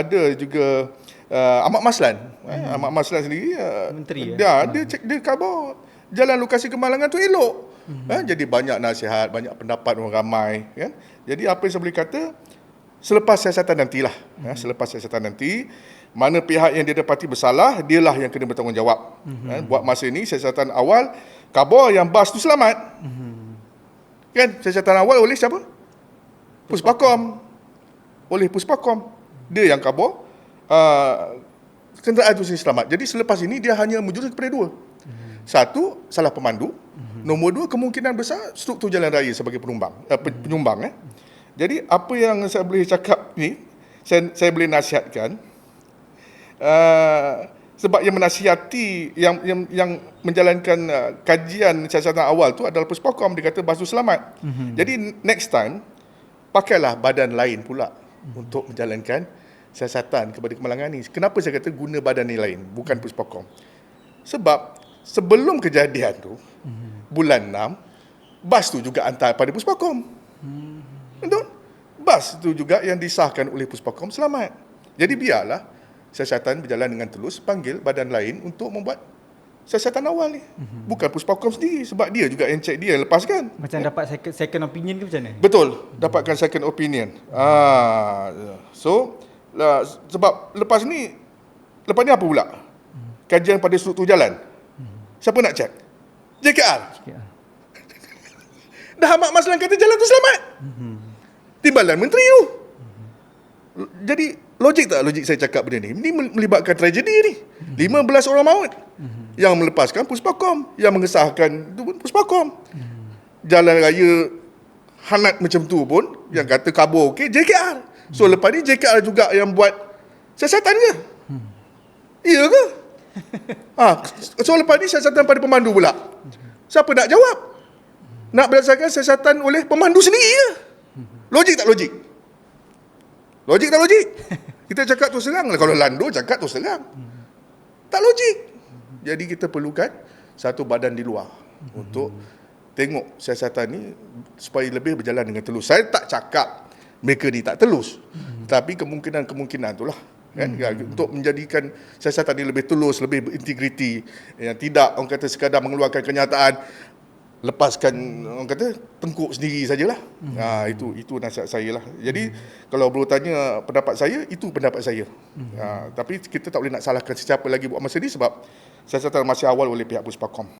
ada juga uh, Ahmad Maslan. Hmm. Eh, Ahmad Maslan sendiri uh, Menteri, dia, dia cek dia khabar jalan lokasi kemalangan tu elok. Hmm. Eh, jadi banyak nasihat, banyak pendapat orang ramai kan. Jadi apa yang saya boleh kata selepas siasatan nantilah. Hmm. Eh, selepas siasatan nanti mana pihak yang didapati bersalah dialah yang kena bertanggungjawab. Hmm. Eh, buat masa ini siasatan awal khabar yang bas tu selamat. Hmm. Kan siasatan awal oleh siapa? Puspakom. Oleh Puspakom. Dia yang khabar uh, kenderaan itu selamat. Jadi selepas ini dia hanya menjurus kepada dua. Satu, salah pemandu. Nombor dua, kemungkinan besar struktur jalan raya sebagai penumbang, uh, penyumbang. Eh. Jadi apa yang saya boleh cakap ni, saya, saya boleh nasihatkan, uh, sebab yang menasihati, yang yang, yang menjalankan uh, kajian siasatan awal tu adalah Puspakom, dia kata basuh selamat. Mm-hmm. Jadi next time, pakailah badan lain pula mm-hmm. untuk menjalankan siasatan kepada kemalangan ni. Kenapa saya kata guna badan ni lain, bukan Puspakom? Sebab sebelum kejadian tu, mm-hmm. bulan 6, bas tu juga hantar pada Puspakom. Mm-hmm. Betul? Bas tu juga yang disahkan oleh Puspakom selamat. Jadi biarlah siasatan berjalan dengan tulus, panggil badan lain untuk membuat siasatan awal ni. Mm-hmm. Bukan Puspakom sendiri sebab dia juga yang cek dia lepaskan. Macam ya. dapat second, second opinion ke macam mana? Betul, dapatkan second opinion. Ah, so lah, sebab lepas ni lepas ni apa pula? Kajian pada struktur jalan. Siapa nak cek? JKR. JKR. Dah Ahmad Maslan kata jalan tu selamat. Timbalan menteri tu. Jadi logik tak logik saya cakap benda ni? Ini melibatkan tragedi ni. 15 orang maut. Yang melepaskan Puspakom, yang mengesahkan Puspakom. Jalan raya hanat macam tu pun yang kata kabur okey JKR. So lepas ni JKR juga yang buat siasatan ke? Iya ke? ha, so lepas ni siasatan pada pemandu pula. Siapa nak jawab? Nak berdasarkan siasatan oleh pemandu sendiri ke? Logik tak logik? Logik tak logik? Kita cakap tu serang lah. Kalau Lando cakap tu serang. Tak logik. Jadi kita perlukan satu badan di luar untuk tengok siasatan ni supaya lebih berjalan dengan telus. Saya tak cakap mereka ni tak telus. Tapi kemungkinan-kemungkinan itulah kan hmm. untuk menjadikan siasatan ini lebih tulus, lebih berintegriti yang tidak orang kata sekadar mengeluarkan kenyataan lepaskan orang kata tengkuk sendiri sajalah. Hmm. Ha itu itu nasihat saya lah. Jadi hmm. kalau boleh tanya pendapat saya itu pendapat saya. Hmm. Ha tapi kita tak boleh nak salahkan sesiapa lagi buat masa ni sebab siasatan masih awal oleh pihak Puspakom.